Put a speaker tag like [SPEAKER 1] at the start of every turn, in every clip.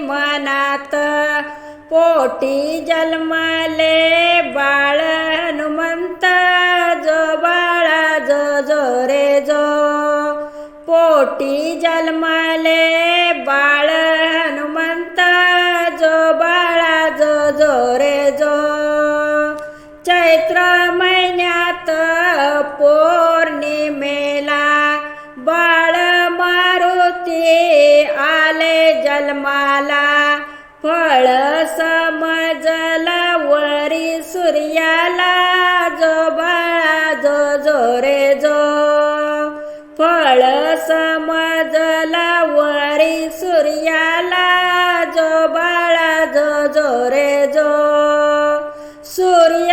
[SPEAKER 1] मनात. पोटी जन्मले बाळ हनुमंत जो बाळा जो जो रे जो. पोटी जन्मले बाळ हनुमंत जो बाळा जो जो रे जो. चैत्र महिन्यात पो जन्माला फळ समजला वरी सूर्याला जो बाळा जो जो रे जो फळ समजला वरी सूर्याला जो बाळा जो जो रे जो सूर्य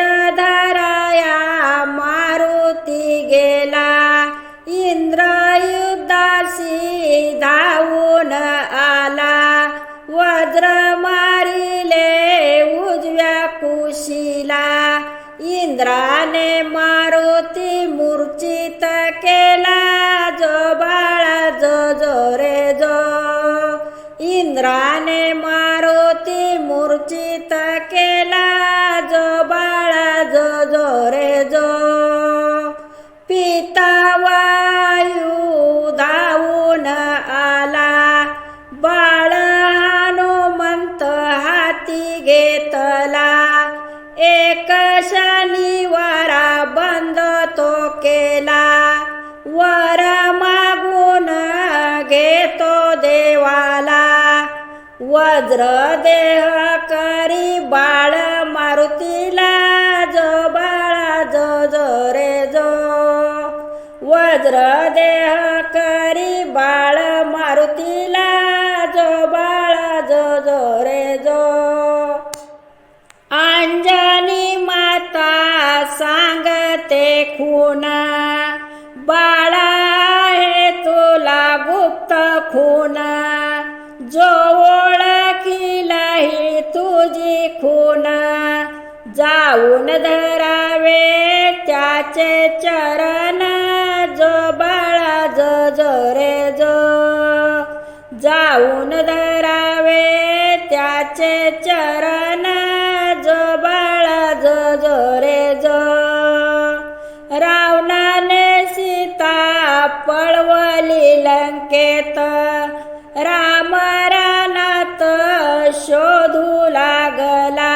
[SPEAKER 1] वज्र मारिले उजव्या कुशीला. इंद्राने मारुती मूर्चित केला. जो बाळा जो जो रे जो. इंद्राने मारुती मूर्चित केला. जो बाळा जो जो रे घेतला. एक शनिवारा बंद तो केला. वर मागून घेतो देवाला. वज्र देह करी बाळ मारुतीला जो बाळा जो जो रे जो. वज्र देह करी बाळ मारुतीला अंजनी माता सांगते खून. बाळा हे तुला गुप्त खून. जो ओळखील ही तुझी खून. जाऊन धरावे त्याचे चरण. जो बाळा जो जो रे जो. जाऊन धरावे त्याचे चरण. जो. रे रावणाने सीता पळवली लंकेत. राम रानात शोधू लागला.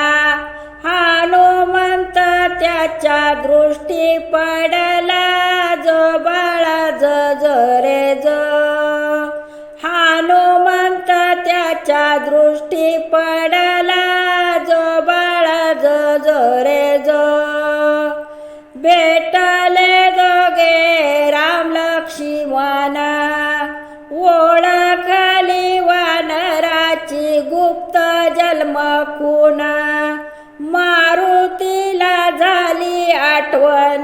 [SPEAKER 1] हनुमंत त्याच्या दृष्टी पडला. जो बाळा ज रे हनुमंत त्याच्या दृष्टी पडला. जो बाळा ज रे भेटले दोघे राम लक्ष्मण. ओळखली वानराची गुप्त जन्म कुणा मारुतीला झाली आठवण.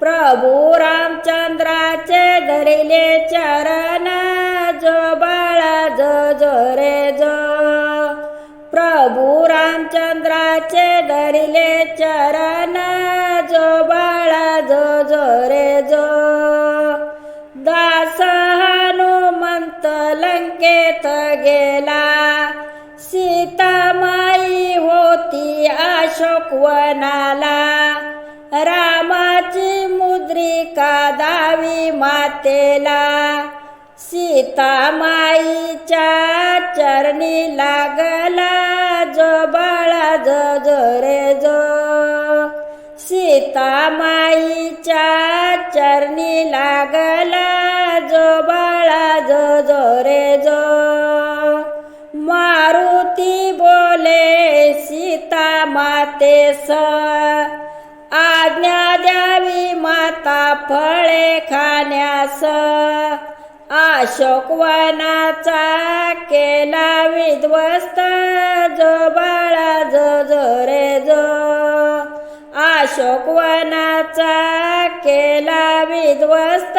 [SPEAKER 1] प्रभू रामचंद्राचे धरिले चरण. जो बाळा जो जो रे जो. प्रभू रामचंद्राचे धरिले चरण. गेला. सीतामाई होती अशोकवनाला रामाची मुद्रिका दावी मातेला. सीतामाईच्या चरणी लागला जो बाळा जो जो रे जो. सीतामाईच्या चरणी लागला सीता मातेस आज्ञा द्यावी माता फळे खाण्यास. अशोकवनाचा केला विध्वस्त जो बाळा जो जो रे जो. अशोकवनाचा केला विध्वस्त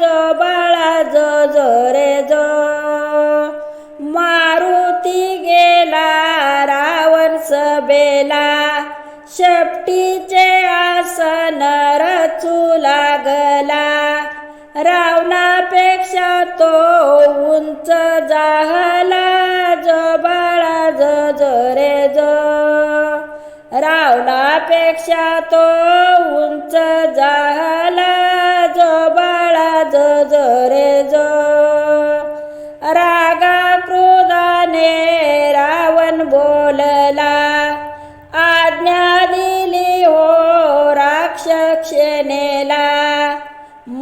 [SPEAKER 1] जो बाळा जो जो रे बेला शेपटीचे आसन रचू लागला. रावणापेक्षा तो उंच जाहला. जो बाळा जो जो रे जो. रावणापेक्षा तो उंच जाहला.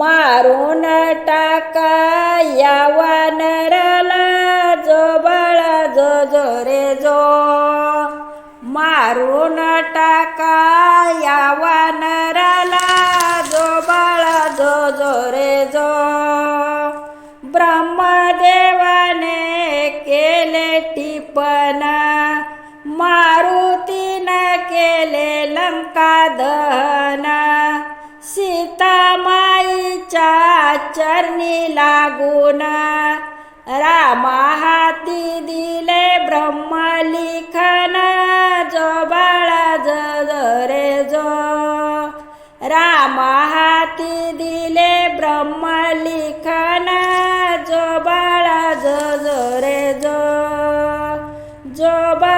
[SPEAKER 1] मारून टाका या वानराला जो बळा जो जो रे जो. मारून टाका या वानराला जो बळा जो जो रे जो. ब्रह्मदेवाने केले टिपण मारुतीनं केले लंका दहन. चरणी लागून रामा हाती दिले ब्रह्मलिखन जो बाळा ज रे जो. रामा हाती दिले ब्रह्मलिखन जो बाळा जो जो रे जो. जो बा